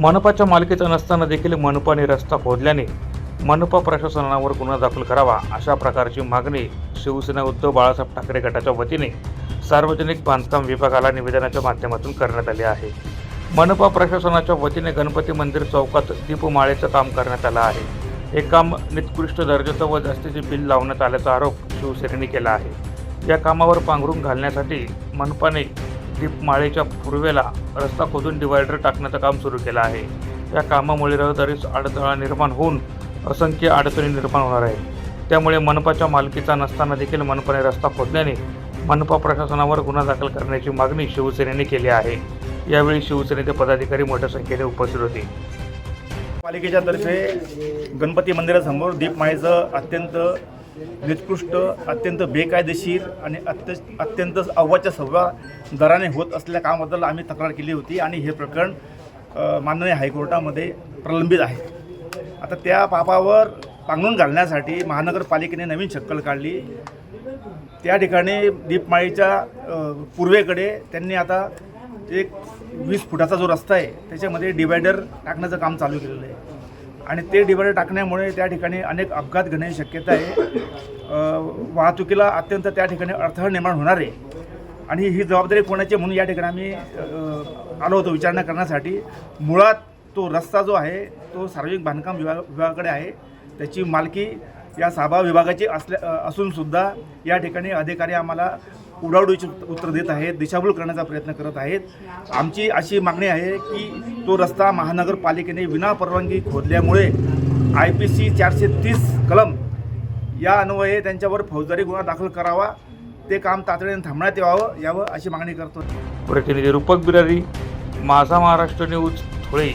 मनपाच्या मालकीचा नसताना देखील मनपाने रस्ता खोदल्याने मनपा प्रशासनावर गुन्हा दाखल करावा अशा प्रकारची मागणी शिवसेना उद्धव बाळासाहेब ठाकरे गटाच्या वतीने सार्वजनिक बांधकाम विभागाला निवेदनाच्या माध्यमातून करण्यात आले आहे. मनपा प्रशासनाच्या वतीने गणपती मंदिर चौकात दीपमाळेचं काम करण्यात आलं आहे. हे काम निकृष्ट दर्जाचं व जास्तीचे बिल लावण्यात आल्याचा आरोप शिवसेनेने केला आहे. या कामावर पांघरून घालण्यासाठी मनपाने दीपमाळेच्या पूर्वेला रस्ता खोदून डिवायडर टाकण्याचं काम सुरू केलं आहे. या कामामुळे रहदारीस अडथळा निर्माण होऊन असंख्य अडचणी निर्माण होणार आहे त्यामुळे मनपाच्या मालकीचा नसताना देखील मनपाने रस्ता खोदल्याने मनपा प्रशासनावर गुन्हा दाखल करण्याची मागणी शिवसेनेने केली आहे. यावेळी शिवसेनेचे पदाधिकारी मोठ्या संख्येने उपस्थित होते. पालिकेच्या तर्फे गणपती मंदिरासमोर दीपमाळेचं अत्यंत निकृष्ट अत्यंत बेकायदेशीर आणि अत्य अत्यंत अव्वाच्या सव्वा दराने होत असलेल्या कामाबद्दल आम्ही तक्रार केली होती आणि हे प्रकरण माननीय हायकोर्टामध्ये प्रलंबित आहे. आता त्या पापावर पांघरून घालण्यासाठी महानगरपालिकेने नवीन शक्कल काढली. त्या ठिकाणी दीपमाळीच्या पूर्वेकडे त्यांनी आता एक वीस फुटाचा जो रस्ता आहे त्याच्यामध्ये डिवायडर टाकण्याचं काम चालू केलेलं आहे. आणि ते डिवायडर टाकण्यामुळे त्या ठिकाणी अनेक अपघात घडण्याची शक्यता आहे. वाहतुकीला अत्यंत त्या ठिकाणी अडथळा निर्माण होणार आहे. आणि ही जबाबदारी कोणाची म्हणून या ठिकाणी आम्ही आलो होतो विचारणा करण्यासाठी. मुळात तो रस्ता जो आहे तो सार्वजनिक बांधकाम विभाग विभागाकडे आहे. त्याची मालकी या साबा विभागाची असल्या असून सुद्धा या ठिकाणी अधिकारी आम्हाला उडावडीचे उत्तर देत आहेत दिशाभूल करण्याचा प्रयत्न करत आहेत. आमची अशी मागणी आहे की तो रस्ता महानगरपालिकेने विना परवानगी खोदल्यामुळे आय पी सी चारशे तीस कलम या अन्वये त्यांच्यावर फौजदारी गुन्हा दाखल करावा ते काम तातडीने थांबण्यात यावं यावं अशी मागणी करतो प्रतिनिधी रूपक बिरारी माझा महाराष्ट्र न्यूज धुळे.